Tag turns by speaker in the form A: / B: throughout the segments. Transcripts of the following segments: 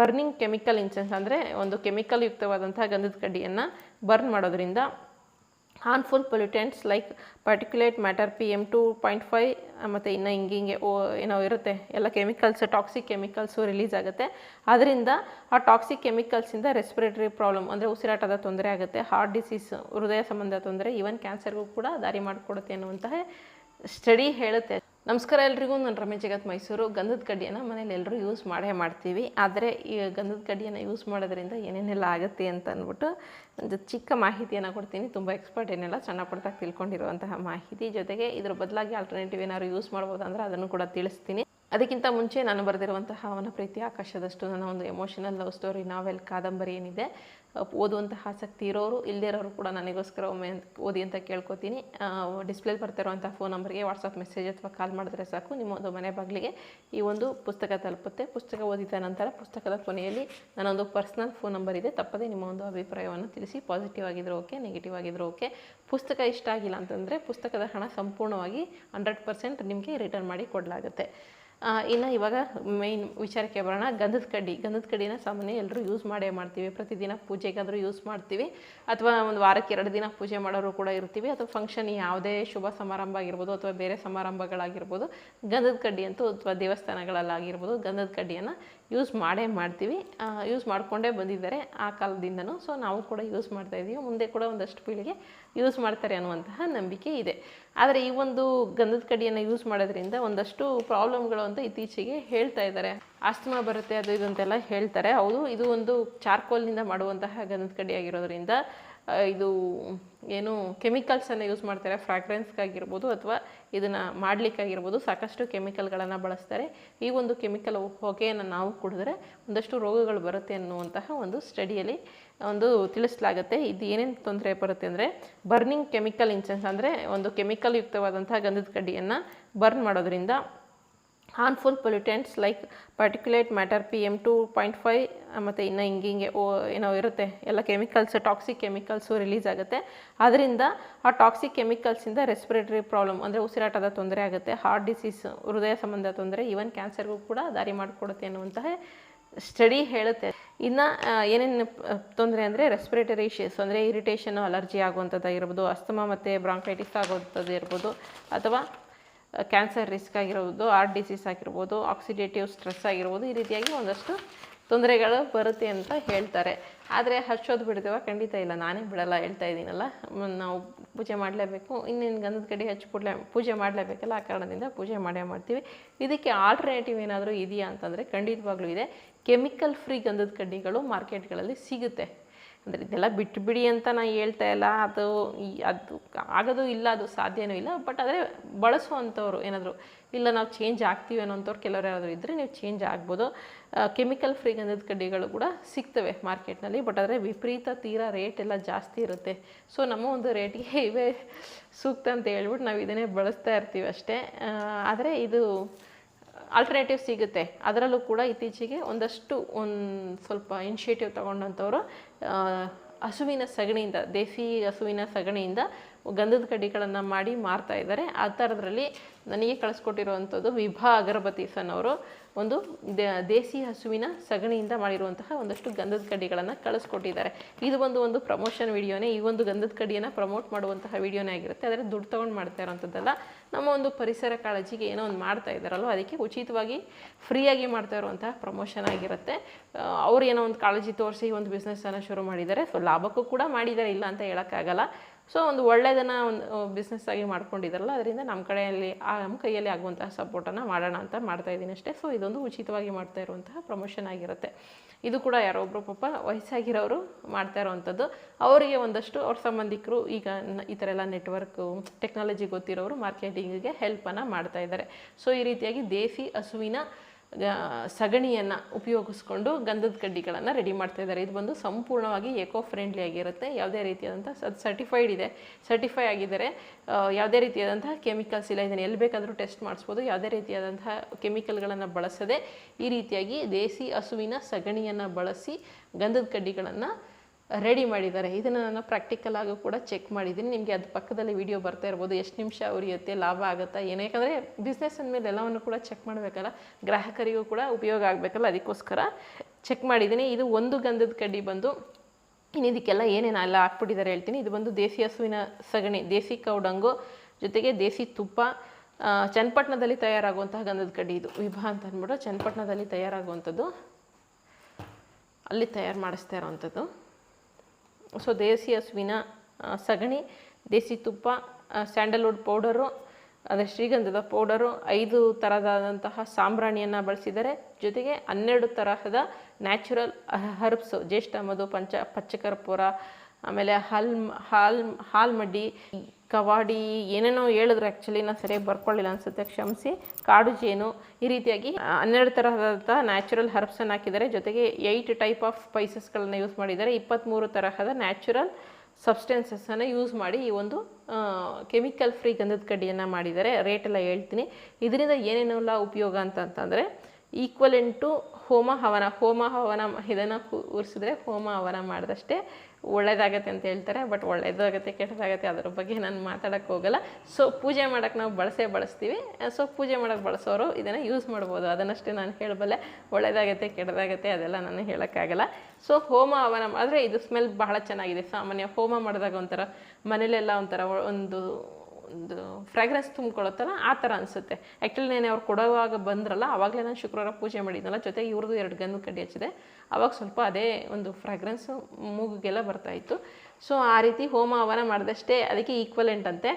A: Burning chemical incense ಅಂದರೆ ಒಂದು chemical ಯುಕ್ತವಾದಂತಹ ಗಂಧದ ಕಡ್ಡಿಯನ್ನು ಬರ್ನ್ ಮಾಡೋದ್ರಿಂದ harmful pollutants like particulate matter P M two point five ಮತ್ತು ಇನ್ನು ಹಿಂಗೆ ಹಿಂಗೆ ಓ ಏನೋ ಇರುತ್ತೆ, ಎಲ್ಲ ಕೆಮಿಕಲ್ಸ್ ಟಾಕ್ಸಿಕ್ ಕೆಮಿಕಲ್ಸು ರಿಲೀಸ್ ಆಗುತ್ತೆ. ಅದರಿಂದ ಆ ಟಾಕ್ಸಿಕ್ ಕೆಮಿಕಲ್ಸಿಂದ ರೆಸ್ಪಿರೇಟರಿ ಪ್ರಾಬ್ಲಮ್ ಅಂದರೆ ಉಸಿರಾಟದ ತೊಂದರೆ ಆಗುತ್ತೆ ಹಾರ್ಟ್ ಡಿಸೀಸ್ ಹೃದಯ ಸಂಬಂಧ ತೊಂದರೆ ಈವನ್ ಕ್ಯಾನ್ಸರ್ಗೂ ಕೂಡ ದಾರಿ ಮಾಡಿಕೊಡುತ್ತೆ ಅನ್ನುವಂತಹ ಸ್ಟಡಿ ಹೇಳುತ್ತೆ. ನಮಸ್ಕಾರ ಎಲ್ರಿಗೂ. ನಾನು ರಮೇಶ್ ಜಗತ್ ಮೈಸೂರು. ಗಂಧದ ಕಡ್ಡಿಯನ್ನು ಮನೇಲಿ ಎಲ್ಲರೂ ಯೂಸ್ ಮಾಡೇ ಮಾಡ್ತೀವಿ. ಆದರೆ ಈ ಗಂಧದ ಕಡ್ಡಿಯನ್ನು ಯೂಸ್ ಮಾಡೋದ್ರಿಂದ ಏನೇನೆಲ್ಲ ಆಗುತ್ತೆ ಅಂತ ಅಂದ್ಬಿಟ್ಟು ಒಂದು ಚಿಕ್ಕ ಮಾಹಿತಿಯನ್ನು ಕೊಡ್ತೀನಿ. ತುಂಬ ಎಕ್ಸ್ಪರ್ಟ್ ಏನೆಲ್ಲ ಸಣ್ಣ ಪುಟ್ಟಾಗಿ ತಿಳ್ಕೊಂಡಿರುವಂತಹ ಮಾಹಿತಿ. ಜೊತೆಗೆ ಇದ್ರ ಬದಲಾಗಿ ಆಲ್ಟರ್ನೇಟಿವ್ ಏನಾದ್ರು ಯೂಸ್ ಮಾಡ್ಬೋದು ಅಂದರೆ ಅದನ್ನು ಕೂಡ ತಿಳಿಸ್ತೀನಿ. ಅದಕ್ಕಿಂತ ಮುಂಚೆ ನಾನು ಬರೆದಿರುವಂತಹ ಅವನ ಪ್ರೀತಿ ಆಕಾಶದಷ್ಟು ನನ್ನ ಒಂದು ಎಮೋಷನಲ್ ಲವ್ ಸ್ಟೋರಿ ನಾವೆಲ್ ಕಾದಂಬರಿ ಏನಿದೆ ಓದುವಂತಹ ಆಸಕ್ತಿ ಇರೋರು ಇಲ್ಲದೇ ಇರೋರು ಕೂಡ ನನಗೋಸ್ಕರ ಒಮ್ಮೆ ಓದಿ ಅಂತ ಕೇಳ್ಕೊತೀನಿ. ಡಿಸ್ಪ್ಲೇ ಬರ್ತಿರುವಂಥ ಫೋನ್ ನಂಬರ್ಗೆ ವಾಟ್ಸಪ್ ಮೆಸೇಜ್ ಅಥವಾ ಕಾಲ್ ಮಾಡಿದ್ರೆ ಸಾಕು. ನಿಮ್ಮ ಒಂದು ಮನೆ ಬಾಗಿಲಿಗೆ ಈ ಒಂದು ಪುಸ್ತಕ ತಲುಪುತ್ತೆ. ಪುಸ್ತಕ ಓದಿದ ನಂತರ ಪುಸ್ತಕದ ಕೊನೆಯಲ್ಲಿ ನನ್ನೊಂದು ಪರ್ಸ್ನಲ್ ಫೋನ್ ನಂಬರ್ ಇದೆ. ತಪ್ಪದೇ ನಿಮ್ಮ ಒಂದು ಅಭಿಪ್ರಾಯವನ್ನು ತಿಳಿಸಿ. ಪಾಸಿಟಿವ್ ಆಗಿದ್ರೂ ಓಕೆ ನೆಗೆಟಿವ್ ಆಗಿದ್ರೂ ಓಕೆ ಪುಸ್ತಕ ಇಷ್ಟ ಆಗಿಲ್ಲ ಅಂತಂದರೆ ಪುಸ್ತಕದ ಹಣ ಸಂಪೂರ್ಣವಾಗಿ ಹಂಡ್ರೆಡ್ ಪರ್ಸೆಂಟ್ ನಿಮಗೆ ರಿಟರ್ನ್ ಮಾಡಿ ಕೊಡಲಾಗುತ್ತೆ. ಇನ್ನು ಇವಾಗ ಮೇಯ್ನ್ ವಿಚಾರಕ್ಕೆ ಬರೋಣ. ಗಂಧದ ಕಡ್ಡಿ. ಗಂಧದ ಕಡ್ಡಿನ ಸಾಮಾನ್ಯ ಎಲ್ಲರೂ ಯೂಸ್ ಮಾಡೇ ಮಾಡ್ತೀವಿ. ಪ್ರತಿದಿನ ಪೂಜೆಗಾದರೂ ಯೂಸ್ ಮಾಡ್ತೀವಿ. ಅಥವಾ ಒಂದು ವಾರಕ್ಕೆ ಎರಡು ದಿನ ಪೂಜೆ ಮಾಡೋರು ಕೂಡ ಇರ್ತೀವಿ. ಅಥವಾ ಫಂಕ್ಷನ್ ಯಾವುದೇ ಶುಭ ಸಮಾರಂಭ ಆಗಿರ್ಬೋದು ಅಥವಾ ಬೇರೆ ಸಮಾರಂಭಗಳಾಗಿರ್ಬೋದು, ಗಂಧದ ಕಡ್ಡಿ ಅಂತೂ ಅಥವಾ ದೇವಸ್ಥಾನಗಳಲ್ಲಾಗಿರ್ಬೋದು ಗಂಧದ ಕಡ್ಡಿಯನ್ನು ಯೂಸ್ ಮಾಡೇ ಮಾಡ್ತೀವಿ. ಯೂಸ್ ಮಾಡಿಕೊಂಡೇ ಬಂದಿದ್ದಾರೆ ಆ ಕಾಲದಿಂದನೂ. ಸೊ ನಾವು ಕೂಡ ಯೂಸ್ ಮಾಡ್ತಾ ಇದ್ದೀವಿ ಮುಂದೆ ಕೂಡ ಒಂದಷ್ಟು ಪೀಳಿಗೆ ಯೂಸ್ ಮಾಡ್ತಾರೆ ಅನ್ನುವಂತಹ ನಂಬಿಕೆ ಇದೆ. ಆದರೆ ಈ ಒಂದು ಗಂಧದ ಕಡಿಯನ್ನು ಯೂಸ್ ಮಾಡೋದ್ರಿಂದ ಒಂದಷ್ಟು ಪ್ರಾಬ್ಲಮ್ಗಳು ಅಂತ ಇತ್ತೀಚೆಗೆ ಹೇಳ್ತಾ ಇದ್ದಾರೆ. ಆಸ್ತಮಾ ಬರುತ್ತೆ, ಅದು ಇದು ಅಂತೆಲ್ಲ ಹೇಳ್ತಾರೆ. ಹೌದು, ಇದು ಒಂದು ಚಾರ್ಕೋಲ್ನಿಂದ ಮಾಡುವಂತಹ ಗಂಧದ ಕಡಿ ಆಗಿರೋದ್ರಿಂದ ಇದು ಏನು ಕೆಮಿಕಲ್ಸನ್ನು ಯೂಸ್ ಮಾಡ್ತಾರೆ. ಫ್ರಾಗ್ರೆನ್ಸ್ಗಾಗಿರ್ಬೋದು ಅಥವಾ ಇದನ್ನು ಮಾಡಲಿಕ್ಕಾಗಿರ್ಬೋದು ಸಾಕಷ್ಟು ಕೆಮಿಕಲ್ಗಳನ್ನು ಬಳಸ್ತಾರೆ. ಈ ಒಂದು ಕೆಮಿಕಲ್ ಹೊಗೆಯನ್ನು ನಾವು ಕುಡಿದ್ರೆ ಒಂದಷ್ಟು ರೋಗಗಳು ಬರುತ್ತೆ ಅನ್ನುವಂತಹ ಒಂದು ಸ್ಟಡಿಯಲ್ಲಿ ಒಂದು ತಿಳಿಸಲಾಗುತ್ತೆ. ಇದು ಏನೇನು ತೊಂದರೆ ಬರುತ್ತೆ ಅಂದರೆ ಬರ್ನಿಂಗ್ ಕೆಮಿಕಲ್ ಇನ್ಸೆನ್ಸ್ ಅಂದರೆ ಒಂದು ಕೆಮಿಕಲ್ ಯುಕ್ತವಾದಂತಹ ಗಂಧದ ಕಡ್ಡಿಯನ್ನು ಬರ್ನ್ ಮಾಡೋದ್ರಿಂದ harmful pollutants like particulate matter P M two point five ಮತ್ತು ಇನ್ನು ಹಿಂಗೆ ಹಿಂಗೆ ಓ ಏನೋ ಇರುತ್ತೆ. ಎಲ್ಲ ಕೆಮಿಕಲ್ಸ್ ಟಾಕ್ಸಿಕ್ ಕೆಮಿಕಲ್ಸು ರಿಲೀಸ್ ಆಗುತ್ತೆ. ಅದರಿಂದ ಆ ಟಾಕ್ಸಿಕ್ ಕೆಮಿಕಲ್ಸಿಂದ ರೆಸ್ಪಿರೇಟರಿ ಪ್ರಾಬ್ಲಮ್ ಅಂದರೆ ಉಸಿರಾಟದ ತೊಂದರೆ ಆಗುತ್ತೆ. ಹಾರ್ಟ್ ಡಿಸೀಸ್ ಹೃದಯ ಸಂಬಂಧ ತೊಂದರೆ ಈವನ್ ಕ್ಯಾನ್ಸರ್ಗೂ ಕೂಡ ದಾರಿ ಮಾಡಿಕೊಡುತ್ತೆ ಅನ್ನುವಂತಹ ಸ್ಟಡಿ ಹೇಳುತ್ತೆ. ಇನ್ನು ಏನೇನು ತೊಂದರೆ ಅಂದರೆ ರೆಸ್ಪಿರೇಟರಿ ಇಶ್ಯೂಸ್ ಅಂದರೆ ಇರಿಟೇಷನ್ ಅಲರ್ಜಿ ಆಗುವಂಥದ್ದಾಗಿರ್ಬೋದು ಅಸ್ತಮಾ ಮತ್ತು ಬ್ರಾಂಕೈಟಿಸ್ ಆಗುವಂಥದ್ದು ಇರ್ಬೋದು, ಅಥವಾ ಕ್ಯಾನ್ಸರ್ ರಿಸ್ಕ್ ಆಗಿರ್ಬೋದು ಹಾರ್ಟ್ ಡಿಸೀಸ್ ಆಗಿರ್ಬೋದು ಆಕ್ಸಿಡೇಟಿವ್ ಸ್ಟ್ರೆಸ್ ಆಗಿರ್ಬೋದು, ಈ ರೀತಿಯಾಗಿ ಒಂದಷ್ಟು ತೊಂದರೆಗಳು ಬರುತ್ತೆ ಅಂತ ಹೇಳ್ತಾರೆ. ಆದರೆ ಹಚ್ಚೋದು ಬಿಡ್ತೇವ ಖಂಡಿತ ಇಲ್ಲ. ನಾನೇ ಬಿಡಲ್ಲ ಹೇಳ್ತಾ ಇದ್ದೀನಲ್ಲ. ನಾವು ಪೂಜೆ ಮಾಡಲೇಬೇಕು. ಇನ್ನೇನು ಗಂಧದ ಕಡೆ ಕೂಡಲೇ ಪೂಜೆ ಮಾಡಲೇಬೇಕಲ್ಲ, ಆ ಕಾರಣದಿಂದ ಪೂಜೆ ಮಾಡೇ ಮಾಡ್ತೀವಿ. ಇದಕ್ಕೆ ಆಲ್ಟರ್ನೇಟಿವ್ ಏನಾದರೂ ಇದೆಯಾ ಅಂತಂದರೆ ಖಂಡಿತವಾಗ್ಲೂ ಇದೆ. ಕೆಮಿಕಲ್ ಫ್ರೀ ಗಂಧದ ಕಡ್ಡಿಗಳು ಮಾರ್ಕೆಟ್ಗಳಲ್ಲಿ ಸಿಗುತ್ತೆ. ಅಂದರೆ ಇದೆಲ್ಲ ಬಿಟ್ಟುಬಿಡಿ ಅಂತ ನಾನು ಹೇಳ್ತಾ ಇಲ್ಲ. ಅದು ಅದು ಆಗೋದು ಇಲ್ಲ, ಅದು ಸಾಧ್ಯವೂ ಇಲ್ಲ. ಬಟ್ ಆದರೆ ಬಳಸುವಂಥವ್ರು ಏನಾದರೂ ಇಲ್ಲ, ನಾವು ಚೇಂಜ್ ಆಗ್ತೀವಿ ಅನ್ನೋಂಥವ್ರು ಕೆಲವರು ಯಾರಾದರೂ ಇದ್ದರೆ ನೀವು ಚೇಂಜ್ ಆಗ್ಬೋದು. ಕೆಮಿಕಲ್ ಫ್ರೀ ಗಂಧದ ಕಡ್ಡಿಗಳು ಕೂಡ ಸಿಗ್ತವೆ ಮಾರ್ಕೆಟ್ನಲ್ಲಿ ಬಟ್ ಆದರೆ ವಿಪರೀತ ತೀರಾ ರೇಟ್ ಎಲ್ಲ ಜಾಸ್ತಿ ಇರುತ್ತೆ. ಸೊ ನಮ್ಮ ಒಂದು ರೇಟಿಗೆ ಇವೇ ಸೂಕ್ತ ಅಂತ ಹೇಳ್ಬಿಟ್ಟು ನಾವು ಇದನ್ನೇ ಬಳಸ್ತಾ ಇರ್ತೀವಿ ಅಷ್ಟೇ. ಆದರೆ ಇದು ಆಲ್ಟರ್ನೇಟಿವ್ ಸಿಗುತ್ತೆ. ಅದರಲ್ಲೂ ಕೂಡ ಇತ್ತೀಚೆಗೆ ಒಂದಷ್ಟು ಒಂದು ಸ್ವಲ್ಪ ಇನಿಷಿಯೇಟಿವ್ ತಗೊಂಡಂಥವ್ರು ಹಸುವಿನ ಸಗಣಿಯಿಂದ, ದೇಸಿ ಹಸುವಿನ ಸಗಣಿಯಿಂದ ಗಂಧದ ಕಡ್ಡಿಗಳನ್ನು ಮಾಡಿ ಮಾರ್ತಾ ಇದ್ದಾರೆ. ಆ ಥರದ್ರಲ್ಲಿ ನನಗೆ ಕಳಿಸ್ಕೊಟ್ಟಿರುವಂಥದ್ದು ವಿಭಾ ಅಗರಬತ್ತೀಸ್ ಅನ್ನೋರು ಒಂದು ದೇಸಿ ಹಸುವಿನ ಸಗಣಿಯಿಂದ ಮಾಡಿರುವಂತಹ ಒಂದಷ್ಟು ಗಂಧದ ಕಡ್ಡಿಗಳನ್ನು ಕಳಿಸ್ಕೊಟ್ಟಿದ್ದಾರೆ. ಇದು ಒಂದು ಒಂದು ಪ್ರಮೋಷನ್ ವಿಡಿಯೋನೇ. ಈ ಒಂದು ಗಂಧದ ಕಡ್ಡಿಯನ್ನು ಪ್ರಮೋಟ್ ಮಾಡುವಂತಹ ವಿಡಿಯೋನೇ ಆಗಿರುತ್ತೆ. ಆದರೆ ದುಡ್ಡು ತೊಗೊಂಡು ಮಾಡ್ತಾ ಇರೋಂಥದ್ದಲ್ಲ. ನಮ್ಮ ಒಂದು ಪರಿಸರ ಕಾಳಜಿಗೆ ಏನೋ ಒಂದು ಮಾಡ್ತಾ ಇದ್ದಾರಲ್ವ? ಅದಕ್ಕೆ ಉಚಿತವಾಗಿ ಫ್ರೀಯಾಗಿ ಮಾಡ್ತಾ ಇರುವಂತಹ ಪ್ರಮೋಷನ್ ಆಗಿರುತ್ತೆ. ಅವ್ರು ಏನೋ ಒಂದು ಕಾಳಜಿ ತೋರಿಸಿ ಒಂದು ಬಿಸ್ನೆಸ್ಸನ್ನು ಶುರು ಮಾಡಿದ್ದಾರೆ. ಸೊ ಲಾಭಕ್ಕೂ ಕೂಡ ಮಾಡಿದ್ದಾರೆ. ಇಲ್ಲ ಅಂತ ಹೇಳೋಕ್ಕಾಗಲ್ಲ. ಸೊ ಒಂದು ಒಳ್ಳೆಯದನ್ನು ಒಂದು ಬಿಸ್ನೆಸ್ ಆಗಿ ಮಾಡ್ಕೊಂಡಿದ್ದಾರಲ್ಲ ಅದರಿಂದ ನಮ್ಮ ಕಡೆಯಲ್ಲಿ ನಮ್ಮ ಕೈಯಲ್ಲಿ ಆಗುವಂತಹ ಸಪೋರ್ಟನ್ನು ಮಾಡೋಣ ಅಂತ ಮಾಡ್ತಾ ಇದ್ದೀನಿ ಅಷ್ಟೇ. ಸೊ ಇದೊಂದು ಉಚಿತವಾಗಿ ಮಾಡ್ತಾ ಇರುವಂತಹ ಪ್ರಮೋಷನ್ ಆಗಿರುತ್ತೆ. ಇದು ಕೂಡ ಯಾರೊಬ್ಬರು ಪಾಪ ವಯಸ್ಸಾಗಿರೋರು ಮಾಡ್ತಾ ಇರೋವಂಥದ್ದು. ಅವರಿಗೆ ಒಂದಷ್ಟು, ಅವ್ರ ಸಂಬಂಧಿಕರು, ಈಗ ಈ ಥರ ಎಲ್ಲ ನೆಟ್ವರ್ಕು ಟೆಕ್ನಾಲಜಿ ಗೊತ್ತಿರೋರು ಮಾರ್ಕೆಟಿಂಗಿಗೆ ಹೆಲ್ಪನ್ನು ಮಾಡ್ತಾ ಇದ್ದಾರೆ. ಸೊ ಈ ರೀತಿಯಾಗಿ ದೇಸಿ ಹಸುವಿನ ಸಗಣಿಯನ್ನು ಉಪಯೋಗಿಸ್ಕೊಂಡು ಗಂಧದ ಕಡ್ಡಿಗಳನ್ನು ರೆಡಿ ಮಾಡ್ತಾ ಇದ್ದಾರೆ. ಇದು ಬಂದು ಸಂಪೂರ್ಣವಾಗಿ ಎಕೋ ಫ್ರೆಂಡ್ಲಿ ಆಗಿರುತ್ತೆ. ಯಾವುದೇ ರೀತಿಯಾದಂಥ ಅದು ಸರ್ಟಿಫೈಡ್ ಇದೆ. ಸರ್ಟಿಫೈ ಆಗಿದ್ದಾರೆ ಯಾವುದೇ ರೀತಿಯಾದಂಥ ಕೆಮಿಕಲ್ಸ್ ಇಲ್ಲ, ಇದನ್ನು ಎಲ್ಲಿ ಬೇಕಾದರೂ ಟೆಸ್ಟ್ ಮಾಡಿಸ್ಬೋದು. ಯಾವುದೇ ರೀತಿಯಾದಂಥ ಕೆಮಿಕಲ್ಗಳನ್ನು ಬಳಸದೆ ಈ ರೀತಿಯಾಗಿ ದೇಸಿ ಹಸುವಿನ ಸಗಣಿಯನ್ನು ಬಳಸಿ ಗಂಧದ ಕಡ್ಡಿಗಳನ್ನು ರೆಡಿ ಮಾಡಿದ್ದಾರೆ. ಇದನ್ನು ನಾನು ಪ್ರಾಕ್ಟಿಕಲ್ ಆಗೂ ಕೂಡ ಚೆಕ್ ಮಾಡಿದ್ದೀನಿ. ನಿಮಗೆ ಅದು ಪಕ್ಕದಲ್ಲಿ ವಿಡಿಯೋ ಬರ್ತಾ ಇರ್ಬೋದು. ಎಷ್ಟು ನಿಮಿಷ ಉರಿಯುತ್ತೆ, ಲಾಭ ಆಗುತ್ತಾ ಏನು ಯಾಕಂದರೆ ಬಿಸ್ನೆಸ್ ಅಂದಮೇಲೆ ಎಲ್ಲವನ್ನು ಕೂಡ ಚೆಕ್ ಮಾಡಬೇಕಲ್ಲ. ಗ್ರಾಹಕರಿಗೂ ಕೂಡ ಉಪಯೋಗ ಆಗಬೇಕಲ್ಲ. ಅದಕ್ಕೋಸ್ಕರ ಚೆಕ್ ಮಾಡಿದ್ದೀನಿ. ಇದು ಒಂದು ಗಂಧದ ಕಡ್ಡಿ ಬಂದು ಇನ್ನು ಇದಕ್ಕೆಲ್ಲ ಏನೇನು ಎಲ್ಲ ಹಾಕ್ಬಿಟ್ಟಿದ್ದಾರೆ ಹೇಳ್ತೀನಿ. ಇದು ಬಂದು ದೇಸಿ ಹಸುವಿನ ಸಗಣಿ, ದೇಸಿ ಕೌಡಂಗು ಜೊತೆಗೆ ದೇಸಿ ತುಪ್ಪ ಚನ್ನಪಟ್ಟಣದಲ್ಲಿ ತಯಾರಾಗುವಂತಹ ಗಂಧದ ಕಡ್ಡಿ ಇದು. ವಿಭಾ ಅಂತ ಅಂದ್ಬಿಟ್ಟು ಚನ್ನಪಟ್ಟಣದಲ್ಲಿ ತಯಾರಾಗುವಂಥದ್ದು. ಅಲ್ಲಿ ತಯಾರು ಮಾಡಿಸ್ತಾ ಇರೋವಂಥದ್ದು. ಸೊ ದೇಸಿ ಹಸುವಿನ ಸಗಣಿ, ದೇಸಿ ತುಪ್ಪ ಸ್ಯಾಂಡಲ್ವುಡ್ ಪೌಡರು, ಅದೇ ಶ್ರೀಗಂಧದ ಪೌಡರು, ಐದು ಥರದಾದಂತಹ ಸಾಂಬ್ರಾಣಿಯನ್ನು ಬಳಸಿದ್ದಾರೆ ಜೊತೆಗೆ ಹನ್ನೆರಡು ತರಹದ ನ್ಯಾಚುರಲ್ ಹರ್ಬ್ಸು, ಜ್ಯೇಷ್ಠ, ಮಧು, ಪಂಚ, ಪಚ್ಚಕರ್ಪೂರ, ಆಮೇಲೆ ಹಾಲ್ ಹಾಲ್ ಹಾಲ್ ಮಡ್ಡಿ ಕವಾಡಿ, ಏನೇನೋ ಹೇಳಿದ್ರು ಆ್ಯಕ್ಚುಲಿ ನಾನು ಸರಿಯಾಗಿ ಬರ್ಕೊಳ್ಳಿಲ್ಲ ಅನಿಸುತ್ತೆ, ಕ್ಷಮಿಸಿ. ಕಾಡು ಜೇನು ಈ ರೀತಿಯಾಗಿ ಹನ್ನೆರಡು ತರಹದ ನ್ಯಾಚುರಲ್ ಹರ್ಬ್ಸನ್ನು ಹಾಕಿದ್ದಾರೆ. ಜೊತೆಗೆ ಏಯ್ಟ್ ಟೈಪ್ ಆಫ್ ಸ್ಪೈಸಸ್ಗಳನ್ನ ಯೂಸ್ ಮಾಡಿದ್ದಾರೆ. ಇಪ್ಪತ್ತ್ಮೂರು ತರಹದ ನ್ಯಾಚುರಲ್ ಸಬ್ಸ್ಟೆನ್ಸಸ್ಸನ್ನು ಯೂಸ್ ಮಾಡಿ ಈ ಒಂದು ಕೆಮಿಕಲ್ ಫ್ರೀ ಗಂಧದ ಕಡ್ಡಿಯನ್ನು ಮಾಡಿದ್ದಾರೆ. ರೇಟೆಲ್ಲ ಹೇಳ್ತೀನಿ. ಇದರಿಂದ ಏನೇನೆಲ್ಲ ಉಪಯೋಗ ಅಂತ ಅಂತಂದರೆ ಈಕ್ವಲೆಂಟ್ ಟು ಹೋಮ ಹವನ ಹೋಮ ಹವನ ಇದನ್ನು ಕೂರಿಸಿದ್ರೆ ಹೋಮ ಹವನ ಮಾಡಿದಷ್ಟೇ ಒಳ್ಳೇದಾಗತ್ತೆ ಅಂತ ಹೇಳ್ತಾರೆ. ಬಟ್ ಒಳ್ಳೇದಾಗತ್ತೆ, ಕೆಟ್ಟದಾಗತ್ತೆ ಅದ್ರ ಬಗ್ಗೆ ನಾನು ಮಾತಾಡೋಕ್ಕೆ ಹೋಗಲ್ಲ. ಸೊ ಪೂಜೆ ಮಾಡೋಕ್ಕೆ ನಾವು ಬಳಸೇ ಬಳಸ್ತೀವಿ. ಸೊ ಪೂಜೆ ಮಾಡೋಕ್ಕೆ ಬಳಸೋರು ಇದನ್ನು ಯೂಸ್ ಮಾಡ್ಬೋದು. ಅದನ್ನಷ್ಟೇ ನಾನು ಹೇಳಬಲ್ಲೆ. ಒಳ್ಳೆಯದಾಗತ್ತೆ ಕೆಟ್ಟದಾಗತ್ತೆ ಅದೆಲ್ಲ ನಾನು ಹೇಳೋಕ್ಕಾಗಲ್ಲ. ಸೊ ಹೋಮ ಹವನ ಆದರೆ ಇದು ಸ್ಮೆಲ್ ಬಹಳ ಚೆನ್ನಾಗಿದೆ. ಸಾಮಾನ್ಯ ಹೋಮ ಮಾಡಿದಾಗ ಒಂಥರ ಮನೇಲೆಲ್ಲ ಒಂಥರ ಒಂದು ಒಂದು ಫ್ರಾಗ್ರೆನ್ಸ್ ತುಂಬ್ಕೊಳ್ಳುತ್ತಲ್ಲ, ಆ ಥರ ಅನಿಸುತ್ತೆ. ಆ್ಯಕ್ಚುಲಿ ನಾನು ಅವ್ರು ಕೊಡುವಾಗ ಬಂದ್ರಲ್ಲ ಆವಾಗಲೇ ನಾನು ಶುಕ್ರವಾರ ಪೂಜೆ ಮಾಡಿದ್ನಲ್ಲ, ಜೊತೆಗೆ ಇವ್ರದ್ದು ಎರಡು ಗಂಧದ ಕಡ್ಡಿ ಹಚ್ಚಿದೆ. ಆವಾಗ ಸ್ವಲ್ಪ ಅದೇ ಒಂದು ಫ್ರ್ಯಾಗ್ರೆನ್ಸು ಮೂಗಿಗೆಲ್ಲ ಬರ್ತಾಯಿತ್ತು ಸೊ ಆ ರೀತಿ ಹೋಮ ಹವನ ಮಾಡಿದಷ್ಟೇ ಅದಕ್ಕೆ ಈಕ್ವಲೆಂಟ್ ಅಂತೆ.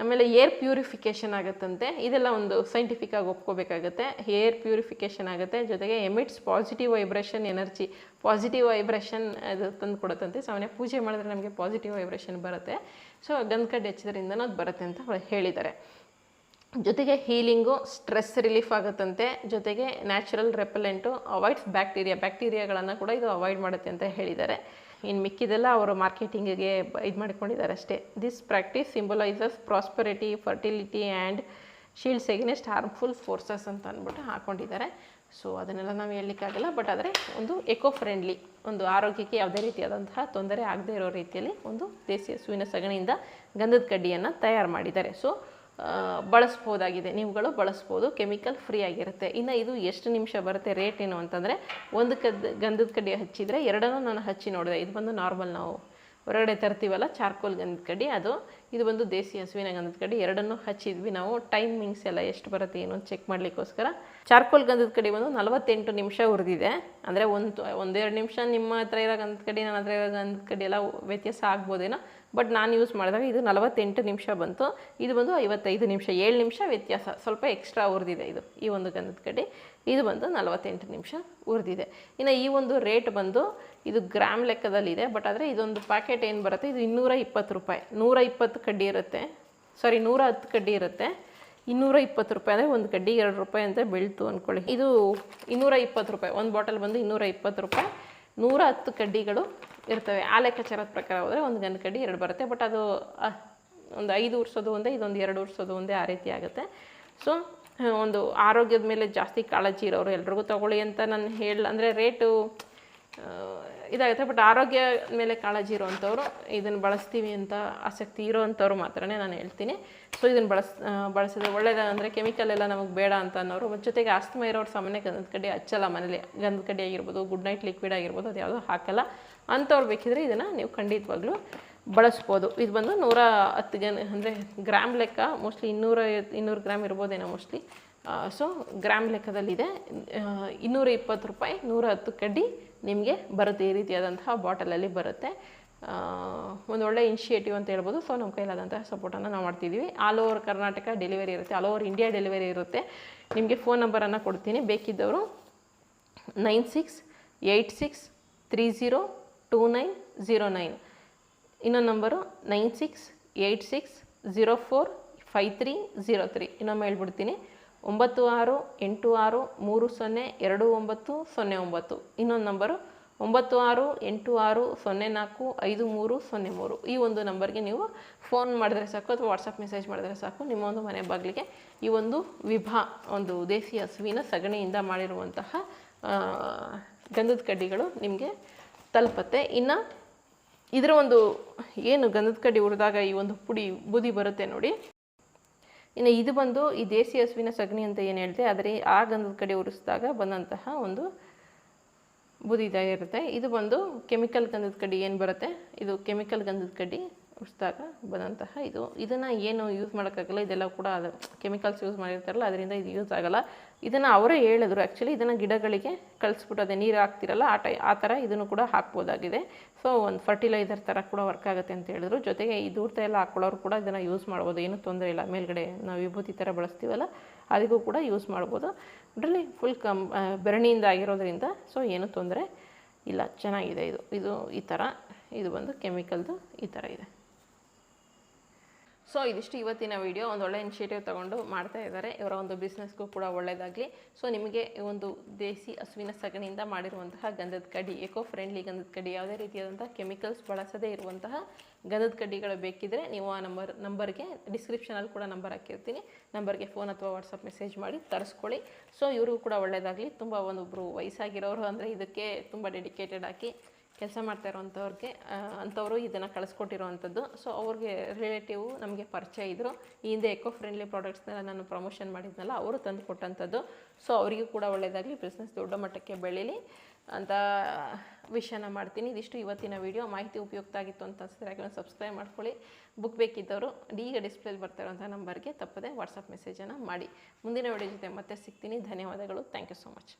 A: ಆಮೇಲೆ ಏರ್ ಪ್ಯೂರಿಫಿಕೇಷನ್ ಆಗುತ್ತಂತೆ. ಇದೆಲ್ಲ ಒಂದು ಸೈಂಟಿಫಿಕ್ ಆಗಿ ಒಪ್ಕೋಬೇಕಾಗುತ್ತೆ. ಏರ್ ಪ್ಯೂರಿಫಿಕೇಷನ್ ಆಗುತ್ತೆ. ಜೊತೆಗೆ emits positive vibration energy positive vibration ಅದು ತಂದು ಕೊಡುತ್ತಂತೆ. ಸಾಮಾನ್ಯ ಪೂಜೆ ಮಾಡಿದ್ರೆ ನಮಗೆ ಪಾಸಿಟಿವ್ ವೈಬ್ರೇಷನ್ ಬರುತ್ತೆ. ಸೊ ಗಂಧ ಕಡ್ಡಿ ಹಚ್ಚಿದ್ರಿಂದನೂ ಅದು ಬರುತ್ತೆ ಅಂತ ಹೇಳಿದ್ದಾರೆ. ಜೊತೆಗೆ ಹೀಲಿಂಗು ಸ್ಟ್ರೆಸ್ ರಿಲೀಫ್ ಆಗುತ್ತಂತೆ. ಜೊತೆಗೆ ನ್ಯಾಚುರಲ್ ರೆಪಲೆಂಟು ಅವಾಯ್ಡ್ಸ್ ಬ್ಯಾಕ್ಟೀರಿಯಾ ಬ್ಯಾಕ್ಟೀರಿಯಾಗಳನ್ನು ಕೂಡ ಇದು ಅವಾಯ್ಡ್ ಮಾಡುತ್ತೆ ಅಂತ ಹೇಳಿದ್ದಾರೆ. ಇನ್ನು ಮಿಕ್ಕಿದೆಲ್ಲ ಅವರು ಮಾರ್ಕೆಟಿಂಗಿಗೆ ಇದು ಮಾಡಿಕೊಂಡಿದ್ದಾರೆ ಅಷ್ಟೇ. This practice symbolises prosperity fertility and shields against harmful forces ಅಂತ ಅಂದ್ಬಿಟ್ಟು ಹಾಕೊಂಡಿದ್ದಾರೆ. ಸೊ ಅದನ್ನೆಲ್ಲ ನಾವು ಹೇಳಲಿಕ್ಕಾಗಲ್ಲ ಬಟ್ ಆದರೆ ಒಂದು ಎಕೋ ಫ್ರೆಂಡ್ಲಿ ಒಂದು ಆರೋಗ್ಯಕ್ಕೆ ಯಾವುದೇ ರೀತಿಯಾದಂತಹ ತೊಂದರೆ ಆಗದೇ ಇರೋ ರೀತಿಯಲ್ಲಿ ಒಂದು ದೇಸಿ ಹಸುವಿನ ಸಗಣಿಯಿಂದ ಗಂಧದ ಕಡ್ಡಿಯನ್ನು ತಯಾರು ಮಾಡಿದ್ದಾರೆ. ಸೊ ಬಳಸ್ಬೋದಾಗಿದೆ. ನೀವುಗಳು ಬಳಸ್ಬೋದು, ಕೆಮಿಕಲ್ ಫ್ರೀ ಆಗಿರುತ್ತೆ. ಇನ್ನು ಇದು ಎಷ್ಟು ನಿಮಿಷ ಬರುತ್ತೆ ರೇಟ್ ಏನು ಅಂತಂದರೆ, ಒಂದು ಕದ್, ಗಂಧದ ಕಡ್ಡಿ ಹಚ್ಚಿದರೆ ಎರಡನ್ನೂ ನಾನು ಹಚ್ಚಿ ನೋಡಿದೆ. ಇದು ಬಂದು ನಾರ್ಮಲ್ ನಾವು ಹೊರಗಡೆ ತರ್ತೀವಲ್ಲ, ಚಾರ್ಕೋಲ್ ಗಂಧದ ಕಡ್ಡಿ, ಅದು, ಇದು ಬಂದು ದೇಸಿ ಹಸುವಿನ ಗಂಧದ ಕಡ್ಡಿ, ಎರಡನ್ನೂ ಹಚ್ಚಿದ್ವಿ ನಾವು. ಟೈಮಿಂಗ್ಸ್ ಎಲ್ಲ ಎಷ್ಟು ಬರುತ್ತೆ ಏನು ಚೆಕ್ ಮಾಡಲಿಕ್ಕೋಸ್ಕರ. ಚಾರ್ಕೋಲ್ ಗಂಧದ ಕಡ್ಡಿ ಬಂದು ನಲವತ್ತೆಂಟು ನಿಮಿಷ ಉರಿದಿದೆ. ಅಂದರೆ ಒಂದು, ಒಂದೆರಡು ನಿಮಿಷ ನಿಮ್ಮ ಹತ್ರ ಇರೋ ಗಂಧದ ಕಡ್ಡಿ, ನನ್ನ ಹತ್ರ ಇರೋ ಗಂಧದ ಕಡ್ಡಿ ಎಲ್ಲ ವ್ಯತ್ಯಾಸ ಆಗ್ಬೋದೇನೋ ಬಟ್ ನಾನು ಯೂಸ್ ಮಾಡಿದಾಗ ಇದು ನಲವತ್ತೆಂಟು ನಿಮಿಷ ಬಂತು. ಇದು ಬಂದು ಐವತ್ತೈದು ನಿಮಿಷ, ಏಳು ನಿಮಿಷ ವ್ಯತ್ಯಾಸ. ಸ್ವಲ್ಪ ಎಕ್ಸ್ಟ್ರಾ ಉರಿದಿದೆ ಇದು, ಈ ಒಂದು ಗಂಧದ ಕಡ್ಡಿ. ಇದು ಬಂದು ನಲವತ್ತೆಂಟು ನಿಮಿಷ ಉರಿದಿದೆ. ಇನ್ನು ಈ ಒಂದು ರೇಟ್ ಬಂದು ಇದು ಗ್ರಾಮ್ ಲೆಕ್ಕದಲ್ಲಿದೆ ಬಟ್ ಆದರೆ ಇದೊಂದು ಪ್ಯಾಕೆಟ್ ಏನು ಬರುತ್ತೆ? ಇದು ಇನ್ನೂರ ಇಪ್ಪತ್ತು ರೂಪಾಯಿ. ನೂರ ಇಪ್ಪತ್ತು ಕಡ್ಡಿ ಇರುತ್ತೆ. ಸಾರಿ ನೂರ ಹತ್ತು ಕಡ್ಡಿ ಇರುತ್ತೆ. ಇನ್ನೂರ ಇಪ್ಪತ್ತು ರೂಪಾಯಿ ಅಂದರೆ ಒಂದು ಕಡ್ಡಿ ಎರಡು ರೂಪಾಯಿ ಅಂತ ಬೀಳ್ತು ಅಂದ್ಕೊಳ್ಳಿ ಇದು ಇನ್ನೂರ ಇಪ್ಪತ್ತು ರೂಪಾಯಿ. ಒಂದು ಬಾಟಲ್ ಬಂದು ಇನ್ನೂರ ರೂಪಾಯಿ. ನೂರ ಹತ್ತು ಕಡ್ಡಿಗಳು ಇರ್ತವೆ. ಆ ಲೆಕ್ಕಾಚಾರದ ಪ್ರಕಾರ ಹೋದರೆ ಒಂದು ಗಂಧ ಕಡ್ಡಿ ಎರಡು ಬರುತ್ತೆ. ಬಟ್ ಅದು ಒಂದು ಐದು ವರ್ಷದ್ದು ಒಂದೇ, ಇದೊಂದು ಎರಡು ವರ್ಷದ್ದು ಒಂದೇ ಆ ರೀತಿ ಆಗುತ್ತೆ. ಸೊ ಒಂದು ಆರೋಗ್ಯದ ಮೇಲೆ ಜಾಸ್ತಿ ಕಾಳಜಿ ಇರೋರು ಎಲ್ರಿಗೂ ತಗೊಳ್ಳಿ ಅಂತ ನಾನು ಹೇಳ, ಅಂದರೆ ರೇಟು ಇದಾಗುತ್ತೆ. ಬಟ್ ಆರೋಗ್ಯ ಮೇಲೆ ಕಾಳಜಿ ಇರೋವಂಥವ್ರು, ಇದನ್ನು ಬಳಸ್ತೀವಿ ಅಂತ ಆಸಕ್ತಿ ಇರೋವಂಥವ್ರು ಮಾತ್ರನೇ ನಾನು ಹೇಳ್ತೀನಿ. ಸೊ ಇದನ್ನು ಬಳಸ್ ಬಳಸಿದ್ರೆ ಒಳ್ಳೆಯದ ಅಂದರೆ ಕೆಮಿಕಲ್ ಎಲ್ಲ ನಮಗೆ ಬೇಡ ಅಂತ ಅನ್ನೋರು ಜೊತೆಗೆ ಆಸ್ತಮ ಇರೋರು ಸಾಮಾನ್ಯ ಗಂಧದ ಕಡ್ಡಿ ಹಚ್ಚಲ್ಲ ಮನೇಲಿ. ಗಂಧದ ಕಡ್ಡಿ ಆಗಿರ್ಬೋದು, ಗುಡ್ ನೈಟ್ ಲಿಕ್ವಿಡ್ ಆಗಿರ್ಬೋದು ಅದು ಯಾವುದೂ ಹಾಕಲ್ಲ. ಅಂಥವ್ರು ಬೇಕಿದ್ರೆ ಇದನ್ನು ನೀವು ಖಂಡಿತವಾಗ್ಲೂ ಬಳಸ್ಬೋದು. ಇದು ಬಂದು ನೂರ ಹತ್ತು ಗನ್ ಅಂದರೆ ಗ್ರಾಮ್ ಲೆಕ್ಕ ಮೋಸ್ಟ್ಲಿ ಇನ್ನೂರ, ಇನ್ನೂರು ಗ್ರಾಮ್ ಇರ್ಬೋದೇನೋ ಮೋಸ್ಟ್ಲಿ ಸೊ ಗ್ರಾಮ್ ಲೆಕ್ಕದಲ್ಲಿದೆ. ಇನ್ನೂರ ಇಪ್ಪತ್ತು ರೂಪಾಯಿ, ನೂರ ಹತ್ತು ಕಡ್ಡಿ ನಿಮಗೆ ಬರುತ್ತೆ ಈ ರೀತಿಯಾದಂತಹ ಬಾಟಲಲ್ಲಿ ಬರುತ್ತೆ. ಒಂದು ಒಳ್ಳೆ ಇನಿಷಿಯೇಟಿವ್ ಅಂತ ಹೇಳ್ಬೋದು. ಸೊ ನಮ್ಮ ಕೈಲಾದಂತಹ ಸಪೋರ್ಟನ್ನು ನಾವು ಮಾಡ್ತಿದ್ದೀವಿ ಆಲ್ ಓವರ್ ಕರ್ನಾಟಕ ಡೆಲಿವರಿ ಇರುತ್ತೆ. ಆಲ್ ಓವರ್ ಇಂಡಿಯಾ ಡೆಲಿವರಿ ಇರುತ್ತೆ. ನಿಮಗೆ ಫೋನ್ ನಂಬರನ್ನು ಕೊಡ್ತೀನಿ. ಬೇಕಿದ್ದವರು nine six eight six three zero two nine zero nine ಇನ್ನೊಂದು number nine six eight six zero four five three zero three ಇನ್ನೊಮ್ಮೆ ಹೇಳ್ಬಿಡ್ತೀನಿ. ಒಂಬತ್ತು ಆರು ಎಂಟು ಆರು ಮೂರು ಸೊನ್ನೆ ಎರಡು ಒಂಬತ್ತು ಸೊನ್ನೆ ಒಂಬತ್ತು. ಇನ್ನೊಂದು ನಂಬರು ಒಂಬತ್ತು ಆರು ಎಂಟು ಆರು ಸೊನ್ನೆ ನಾಲ್ಕು ಐದು ಮೂರು ಸೊನ್ನೆ ಮೂರು. ಈ ಒಂದು ನಂಬರ್ಗೆ ನೀವು ಫೋನ್ ಮಾಡಿದ್ರೆ ಸಾಕು ಅಥವಾ ವಾಟ್ಸಪ್ ಮೆಸೇಜ್ ಮಾಡಿದ್ರೆ ಸಾಕು. ನಿಮ್ಮ ಒಂದು ಮನೆ ಬಾಗಿಲಿಗೆ ಈ ಒಂದು ವಿಭಾ, ಒಂದು ದೇಸಿ ಹಸುವಿನ ಸಗಣಿಯಿಂದ ಮಾಡಿರುವಂತಹ ಗಂಧದ ಕಡ್ಡಿಗಳು ನಿಮಗೆ ತಲುಪತ್ತೆ. ಇನ್ನು ಇದರ ಒಂದು ಏನು ಗಂಧದ ಕಡ್ಡಿ ಹುರಿದಾಗ ಈ ಒಂದು ಪುಡಿ ಬೂದಿ ಬರುತ್ತೆ ನೋಡಿ. ಇನ್ನು ಇದು ಬಂದು ಈ ದೇಸಿ ಹಸುವಿನ ಸಗಣಿ ಅಂತ ಏನು ಹೇಳಿದೆ ಆದರೆ ಆ ಗಂಧದ ಕಡೆ ಉರಿಸಿದಾಗ ಬಂದಂತಹ ಒಂದು ಬೂದಿ ಇರುತ್ತೆ. ಇದು ಬಂದು ಕೆಮಿಕಲ್ ಗಂಧದ ಕಡ್ಡಿ ಏನು ಬರುತ್ತೆ? ಇದು ಕೆಮಿಕಲ್ ಗಂಧದ ಕಡ್ಡಿ ಉರಿಸಿದಾಗ ಬಂದಂತಹ ಇದು. ಇದನ್ನು ಏನು ಯೂಸ್ ಮಾಡೋಕ್ಕಾಗಲ್ಲ. ಇದೆಲ್ಲ ಕೂಡ ಅದು ಕೆಮಿಕಲ್ಸ್ ಯೂಸ್ ಮಾಡಿರ್ತಾರಲ್ಲ, ಅದರಿಂದ ಇದು ಯೂಸ್ ಆಗೋಲ್ಲ. ಇದನ್ನು ಅವರೇ ಹೇಳಿದ್ರು. ಆ್ಯಕ್ಚುಲಿ ಇದನ್ನು ಗಿಡಗಳಿಗೆ ಕಳಿಸ್ಬಿಟ್ಟು ಅದೇ ನೀರು ಹಾಕ್ತಿರಲ್ಲ, ಆ ಟೈ, ಆ ಥರ ಇದನ್ನು ಕೂಡ ಹಾಕ್ಬೋದಾಗಿದೆ. ಸೊ ಒಂದು ಫರ್ಟಿಲೈಸರ್ ಥರ ಕೂಡ ವರ್ಕ್ ಆಗುತ್ತೆ ಅಂತ ಹೇಳಿದ್ರು. ಜೊತೆಗೆ ಈ ದೂರ್ತ ಎಲ್ಲ ಹಾಕ್ಕೊಳ್ಳೋರು ಕೂಡ ಇದನ್ನು ಯೂಸ್ ಮಾಡ್ಬೋದು. ಏನೂ ತೊಂದರೆ ಇಲ್ಲ. ಮೇಲ್ಗಡೆ ನಾವು ವಿಭೂತಿ ಥರ ಬಳಸ್ತೀವಲ್ಲ ಅದಕ್ಕೂ ಕೂಡ ಯೂಸ್ ಮಾಡ್ಬೋದು. ಅದರಲ್ಲಿ ಫುಲ್ ಕಮ್ ಬೆರಣಿಯಿಂದ ಆಗಿರೋದ್ರಿಂದ ಸೊ ಏನೂ ತೊಂದರೆ ಇಲ್ಲ. ಚೆನ್ನಾಗಿದೆ ಇದು. ಇದು ಈ ಥರ ಇದು ಬಂದು ಕೆಮಿಕಲ್ದು ಈ ಥರ ಇದೆ. ಸೊ ಇದಿಷ್ಟು ಇವತ್ತಿನ ವಿಡಿಯೋ ಒಂದು ಒಳ್ಳೆ ಇನಿಷಿಯೇಟಿವ್ ತೊಗೊಂಡು ಮಾಡ್ತಾ ಇದ್ದಾರೆ. ಇವರ ಒಂದು ಬಿಸ್ನೆಸ್ಗೂ ಕೂಡ ಒಳ್ಳೆಯದಾಗಲಿ ಸೊ ನಿಮಗೆ ಒಂದು ದೇಸಿ ಹಸುವಿನ ಸಗಣಿಯಿಂದ ಮಾಡಿರುವಂತಹ ಗಂಧದ ಕಡ್ಡಿ ಎಕೋ ಫ್ರೆಂಡ್ಲಿ ಗಂಧದ ಕಡ್ಡಿ ಯಾವುದೇ ರೀತಿಯಾದಂಥ ಕೆಮಿಕಲ್ಸ್ ಬಳಸದೇ ಇರುವಂತಹ ಗಂಧದ ಕಡ್ಡಿಗಳು ಬೇಕಿದ್ದರೆ ನೀವು ಆ ನಂಬರ್ ನಂಬರ್ಗೆ ಡಿಸ್ಕ್ರಿಪ್ಷನಲ್ಲಿ ಕೂಡ ನಂಬರ್ ಹಾಕಿರ್ತೀನಿ. ನಂಬರ್ಗೆ ಫೋನ್ ಅಥವಾ ವಾಟ್ಸಪ್ ಮೆಸೇಜ್ ಮಾಡಿ ತರಿಸ್ಕೊಳ್ಳಿ. ಸೊ ಇವರಿಗೂ ಕೂಡ ಒಳ್ಳೆಯದಾಗಲಿ ತುಂಬ ಒಂದೊಬ್ಬರು ವಯಸ್ಸಾಗಿರೋರು ಅಂದರೆ ಇದಕ್ಕೆ ತುಂಬ ಡೆಡಿಕೇಟೆಡ್ ಹಾಕಿ ಕೆಲಸ ಮಾಡ್ತಾ ಇರೋವಂಥವ್ರಿಗೆ ಅಂಥವರು ಇದನ್ನು ಕಳಿಸ್ಕೊಟ್ಟಿರೋವಂಥದ್ದು ಸೊ ಅವ್ರಿಗೆ ರಿಲೇಟಿವ್ ನಮಗೆ ಪರಿಚಯ ಇದ್ದರು ಈ ಹಿಂದೆ ಎಕೋ ಫ್ರೆಂಡ್ಲಿ ಪ್ರಾಡಕ್ಟ್ಸ್ನೆಲ್ಲ ನಾನು ಪ್ರಮೋಷನ್ ಮಾಡಿದ್ನಲ್ಲ, ಅವರು ತಂದು ಕೊಟ್ಟಂಥದ್ದು. ಸೊ ಅವರಿಗೂ ಕೂಡ ಒಳ್ಳೆಯದಾಗಲಿ ಬಿಸ್ನೆಸ್ ದೊಡ್ಡ ಮಟ್ಟಕ್ಕೆ ಬೆಳೀಲಿ ಅಂತ ವಿಷಯನ ಮಾಡ್ತೀನಿ. ಇದಿಷ್ಟು ಇವತ್ತಿನ ವಿಡಿಯೋ ಮಾಹಿತಿ ಉಪಯುಕ್ತ ಆಗಿತ್ತು ಅಂತ ಅನಿಸಿದ್ರೆ ಒಂದು ಸಬ್ಸ್ಕ್ರೈಬ್ ಮಾಡ್ಕೊಳ್ಳಿ. ಬುಕ್ ಬೇಕಿದ್ದವರು ಈಗ ಡಿಸ್ಪ್ಲೇಲಿ ಬರ್ತಾ ಇರೋಂಥ ನಂಬರ್ಗೆ ತಪ್ಪದೆ ವಾಟ್ಸಪ್ ಮೆಸೇಜನ್ನು ಮಾಡಿ. ಮುಂದಿನ ವಿಡಿಯೋ ಜೊತೆ ಮತ್ತೆ ಸಿಗ್ತೀನಿ. ಧನ್ಯವಾದಗಳು. Thank you so much